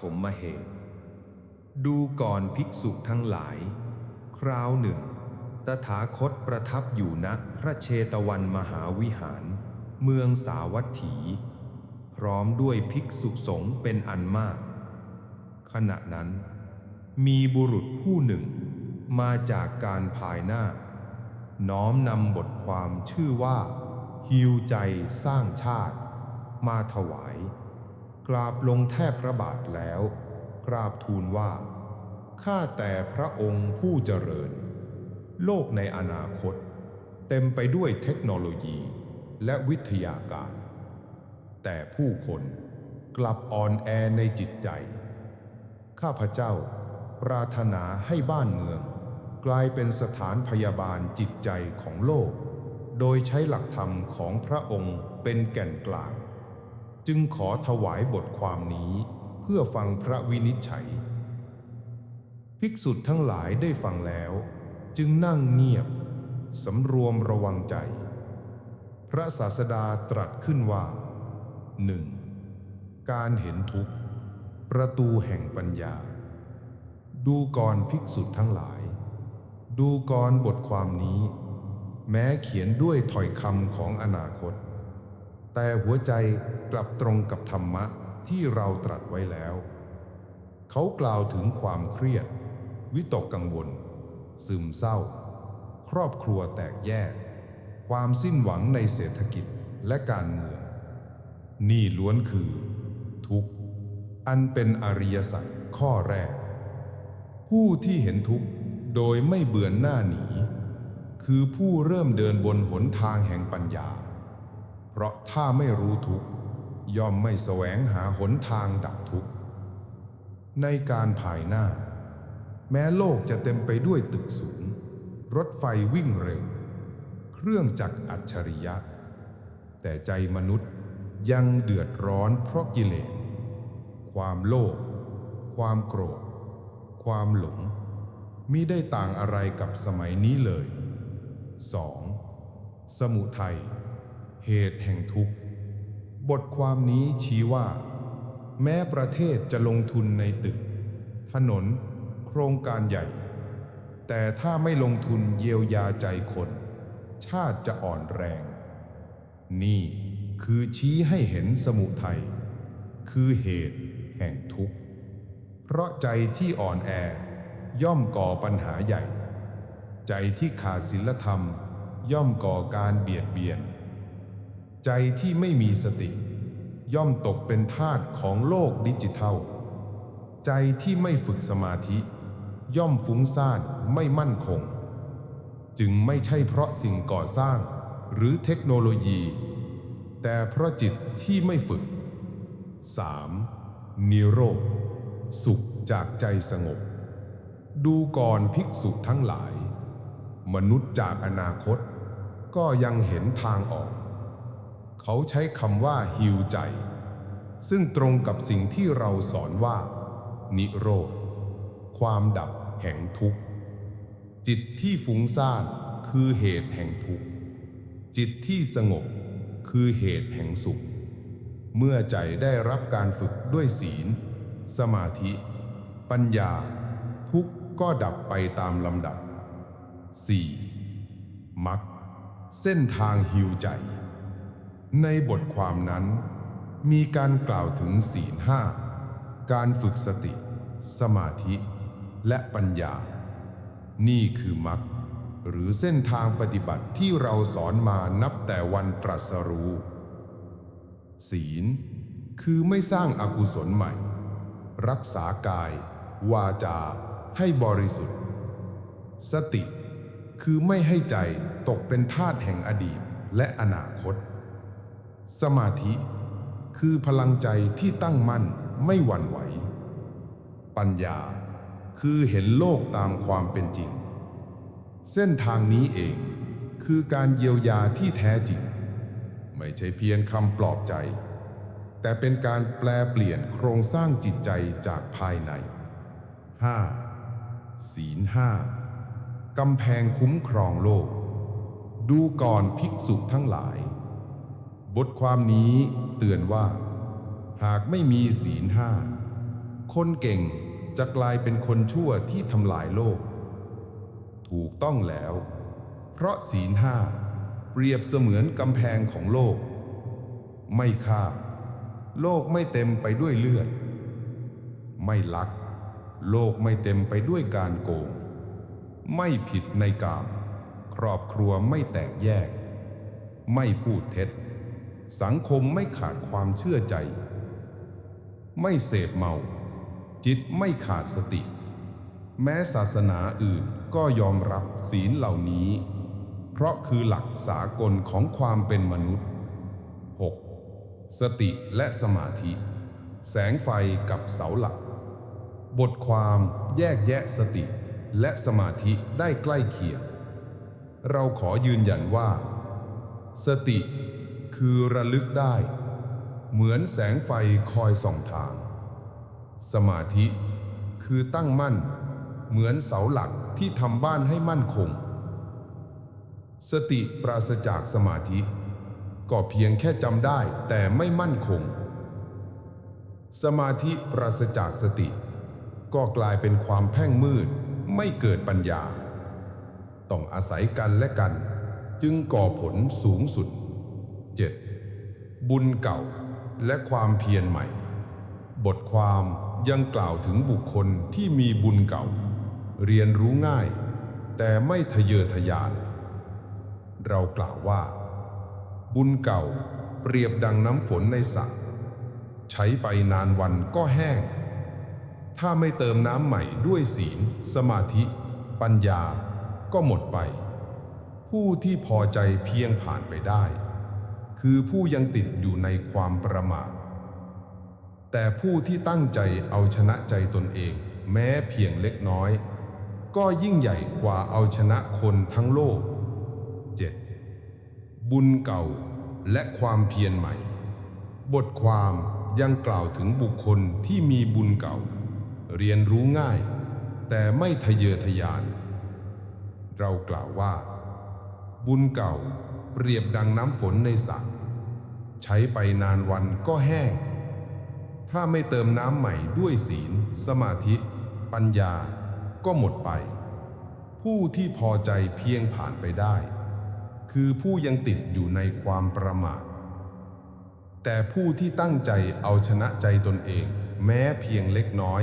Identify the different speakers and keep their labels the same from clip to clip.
Speaker 1: ฐมเหตุ ดูก่อนภิกษุทั้งหลาย คราวหนึ่ง ตถาคตประทับอยู่ณพระเชตวันมหาวิหาร เมืองสาวัตถี พร้อมด้วยภิกษุสงฆ์เป็นอันมาก ขณะนั้น มีบุรุษผู้หนึ่งมาจากการภายหน้า น้อมนำบทความชื่อว่าฮิวใจสร้างชาติ มาถวาย กราบลงแทบพระบาทแล้ว กราบทูลว่า ข้าแต่พระองค์ผู้เจริญ โลกในอนาคต เต็มไปด้วยเทคโนโลยีและวิทยาการ แต่ผู้คนกลับอ่อนแอในจิตใจ ข้าพเจ้าปรารถนาให้บ้านเมือง กลายเป็นสถานพยาบาลจิตใจของโลก โดยใช้หลักธรรมของพระองค์เป็นแก่นกลาง จึงขอถวายบทความนี้เพื่อฟังพระวินิจฉัย ภิกษุทั้งหลายได้ฟังแล้ว จึงนั่งเงียบ สำรวมระวังใจ พระศาสดาตรัสขึ้นว่าหนึ่งการเห็นทุกข์ ประตูแห่งปัญญา ดูก่อนภิกษุทั้งหลาย ดูก่อนบทความนี้ แม้เขียนด้วยถ้อยคำของอนาคต แต่หัวใจกลับตรงกับธรรมะที่เราตรัสไว้แล้ว เขากล่าวถึงความเครียด วิตกกังวล ซึมเศร้า ครอบครัวแตกแยก ความสิ้นหวังในเศรษฐกิจและการเมือง นี่ล้วนคือ ทุกข์ อันเป็นอริยสัจข้อแรก ผู้ที่เห็นทุกข์โดยไม่เบือนหน้าหนี คือผู้เริ่มเดินบนหนทางแห่งปัญญา ราะถ้าไม่รู้ทุกย่อมไม่แสวงหาหนทางดับทุกข์ในการภายหน้า แม้โลกจะเต็มไปด้วยตึกสูง รถไฟวิ่งเร็ว เครื่องจักรอัจฉริยะ แต่ใจมนุษย์ยังเดือดร้อนเพราะกิเลส ความโลภ ความโกรธ ความหลงมิได้ต่างอะไรกับสมัยนี้เลย 2. สมุทัย เหตุแห่งทุกข์ บทความนี้ชี้ว่า แม้ประเทศจะลงทุนในตึก ถนน โครงการใหญ่ แต่ถ้าไม่ลงทุนเยียวยาใจคน ชาติจะอ่อนแรง นี่คือชี้ให้เห็นสมุทัยคือเหตุแห่งทุกข์ เพราะใจที่อ่อนแอ ย่อมก่อปัญหาใหญ่ ใจที่ขาดศีลธรรม ย่อมก่อการเบียดเบียน ใจที่ไม่มีสติ ย่อมตกเป็นทาสของโลกดิจิทัล ใจที่ไม่ฝึกสมาธิ ย่อมฟุ้งซ่านไม่มั่นคง จึงไม่ใช่เพราะสิ่งก่อสร้าง หรือเทคโนโลยี แต่เพราะจิตที่ไม่ฝึก 3. นิโรธสุขจากใจสงบ ดูก่อนภิกษุทั้งหลาย มนุษย์จากอนาคต ก็ยังเห็นทางออก เขาใช้คำว่าฮิวใจ ซึ่งตรงกับสิ่งที่เราสอนว่า นิโรธ ความดับแห่งทุกข์ จิตที่ฟุ้งซ่านคือเหตุแห่งทุกข์ จิตที่สงบคือเหตุแห่งสุข เมื่อใจได้รับการฝึกด้วยศีล สมาธิ ปัญญา ทุกข์ก็ดับไปตามลำดับ 4. มักเส้นทางฮิวใจ ในบทความนั้น มีการกล่าวถึงศีลห้า การฝึกสติ สมาธิ และปัญญา นี่คือมักหรือเส้นทางปฏิบัติที่เราสอนมานับแต่วันตรัสรู้ ศีล คือไม่สร้างอากุศลใหม่ รักษากาย วาจา ให้บริสุทธิ์ สติ คือไม่ให้ใจตกเป็นทาสแห่งอดีตและอนาคต สมาธิ คือพลังใจที่ตั้งมั่นไม่หวั่นไหว ปัญญา คือเห็นโลกตามความเป็นจริง เส้นทางนี้เอง คือการเยียวยาที่แท้จริง ไม่ใช่เพียงคำปลอบใจ แต่เป็นการแปลเปลี่ยนโครงสร้างจิตใจจากภายใน 5. ศีลห้ากำแพงคุ้มครองโลก ดูก่อนภิกษุทั้งหลาย บทความนี้เตือนว่า หากไม่มีศีลห้า คนเก่งจะกลายเป็นคนชั่วที่ทำลายโลก ถูกต้องแล้ว เพราะศีลห้าเปรียบเสมือนกำแพงของโลก ไม่ฆ่า โลกไม่เต็มไปด้วยเลือด ไม่ลัก โลกไม่เต็มไปด้วยการโกง ไม่ผิดในกาม ครอบครัวไม่แตกแยก ไม่พูดเท็จ สังคมไม่ขาดความเชื่อใจ ไม่เสพเมา จิตไม่ขาดสติ แม้ศาสนาอื่นก็ยอมรับศีลเหล่านี้ เพราะคือหลักสากลของความเป็นมนุษย์ 6. สติและสมาธิ แสงไฟกับเสาหลัก บทความแยกแยะสติและสมาธิได้ใกล้เคียง เราขอยืนยันว่า สติ คือระลึกได้ เหมือนแสงไฟคอยส่องทาง สมาธิคือตั้งมั่น เหมือนเสาหลักที่ทำบ้านให้มั่นคง สติปราศจากสมาธิ ก็เพียงแค่จำได้แต่ไม่มั่นคง สมาธิปราศจากสติ ก็กลายเป็นความแพ่งมืดไม่เกิดปัญญา ต้องอาศัยกันและกัน จึงก่อผลสูงสุด 7. บุญเก่าและความเพียรใหม่ บทความยังกล่าวถึงบุคคลที่มีบุญเก่า เรียนรู้ง่าย แต่ไม่ทะเยอทะยาน เรากล่าวว่า บุญเก่าเปรียบดังน้ำฝนในสระใช้ไปนานวันก็แห้ง ถ้าไม่เติมน้ำใหม่ด้วยศีล สมาธิ ปัญญาก็หมดไป ผู้ที่พอใจเพียงผ่านไปได้ คือผู้ยังติดอยู่ในความประมาท แต่ผู้ที่ตั้งใจเอาชนะใจตนเอง แม้เพียงเล็กน้อย ก็ยิ่งใหญ่กว่าเอาชนะคนทั้งโลก 7. บุญเก่าและความเพียรใหม่ บทความยังกล่าวถึงบุคคลที่มีบุญเก่า เรียนรู้ง่าย แต่ไม่ทะเยอทะยาน เรากล่าวว่า บุญเก่า เปรียบดังน้ำฝนในสระใช้ไปนานวันก็แห้ง ถ้าไม่เติมน้ำใหม่ด้วยศีล สมาธิ ปัญญา ก็หมดไป ผู้ที่พอใจเพียงผ่านไปได้ คือผู้ยังติดอยู่ในความประมาท แต่ผู้ที่ตั้งใจเอาชนะใจตนเอง แม้เพียงเล็กน้อย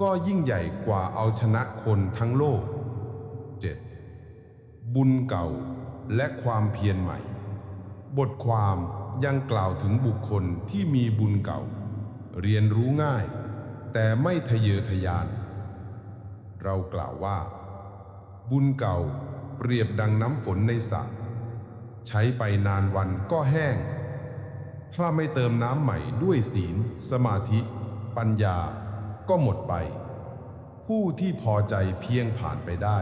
Speaker 1: ก็ยิ่งใหญ่กว่าเอาชนะคนทั้งโลก 7. บุญเก่า และความเพียรใหม่ บทความยังกล่าวถึงบุคคลที่มีบุญเก่า เรียนรู้ง่าย แต่ไม่ทะเยอทะยาน เรากล่าวว่า บุญเก่าเปรียบดังน้ำฝนในสระใช้ไปนานวันก็แห้ง ถ้าไม่เติมน้ำใหม่ด้วยศีล สมาธิ ปัญญา ก็หมดไป ผู้ที่พอใจเพียงผ่านไปได้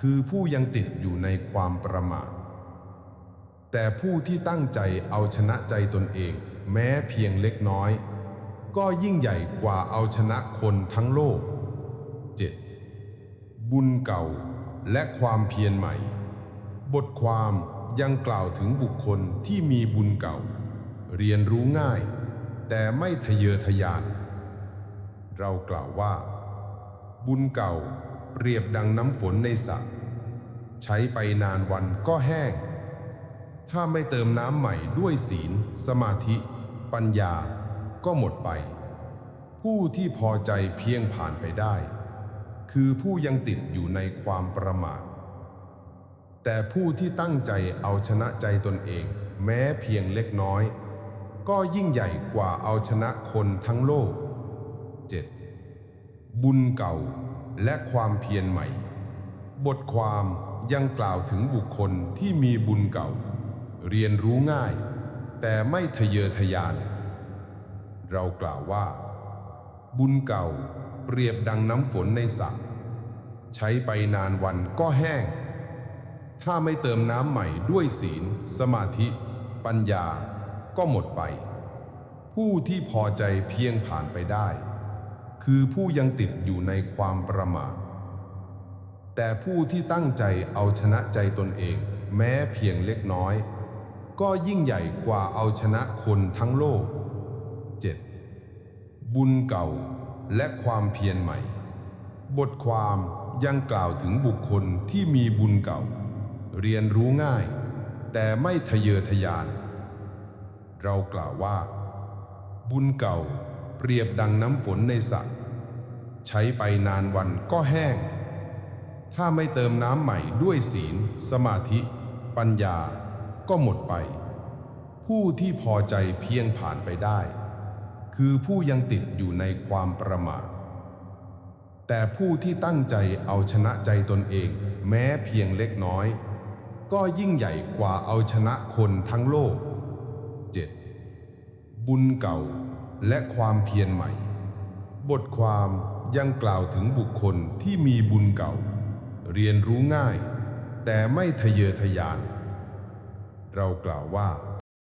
Speaker 1: คือผู้ยังติดอยู่ในความประมาท แต่ผู้ที่ตั้งใจเอาชนะใจตนเอง แม้เพียงเล็กน้อย ก็ยิ่งใหญ่กว่าเอาชนะคนทั้งโลก 7. บุญเก่าและความเพียรใหม่ บทความยังกล่าวถึงบุคคลที่มีบุญเก่า เรียนรู้ง่าย แต่ไม่ทะเยอทะยาน เรากล่าวว่า บุญเก่า เปรียบดังน้ำฝนในสระใช้ไปนานวันก็แห้ง ถ้าไม่เติมน้ำใหม่ด้วยศีล สมาธิ ปัญญาก็หมดไป ผู้ที่พอใจเพียงผ่านไปได้ คือผู้ยังติดอยู่ในความประมาท แต่ผู้ที่ตั้งใจเอาชนะใจตนเอง แม้เพียงเล็กน้อย ก็ยิ่งใหญ่กว่าเอาชนะคนทั้งโลก 7. บุญเก่า และความเพียรใหม่ บทความยังกล่าวถึงบุคคลที่มีบุญเก่า เรียนรู้ง่าย แต่ไม่ทะเยอทะยาน เรากล่าวว่า บุญเก่าเปรียบดังน้ำฝนในสระใช้ไปนานวันก็แห้ง ถ้าไม่เติมน้ำใหม่ด้วยศีล สมาธิ ปัญญาก็หมดไป ผู้ที่พอใจเพียงผ่านไปได้ คือผู้ยังติดอยู่ในความประมาท แต่ผู้ที่ตั้งใจเอาชนะใจตนเอง แม้เพียงเล็กน้อย ก็ยิ่งใหญ่กว่าเอาชนะคนทั้งโลก 7. บุญเก่า
Speaker 2: และความเพียรใหม่ บทความยังกล่าวถึงบุคคลที่มีบุญเก่า เรียนรู้ง่าย แต่ไม่ทะเยอทะยาน เรากล่าวว่า บุญเก่า เปรียบดังน้ำฝนในสระใช้ไปนานวันก็แห้ง ถ้าไม่เติมน้ำใหม่ด้วยศีล สมาธิ ปัญญาก็หมดไป ผู้ที่พอใจเพียงผ่านไปได้ คือผู้ยังติดอยู่ในความประมาทแต่ผู้ที่ตั้งใจเอาชนะใจตนเองแม้เพียงเล็กน้อย ก็ยิ่งใหญ่กว่าเอาชนะคนทั้งโลก 7. บุญเก่า และความเพียรใหม่ บทความยังกล่าวถึงบุคคลที่มีบุญเก่า เรียนรู้ง่าย แต่ไม่ทะเยอทะยาน เรากล่าวว่า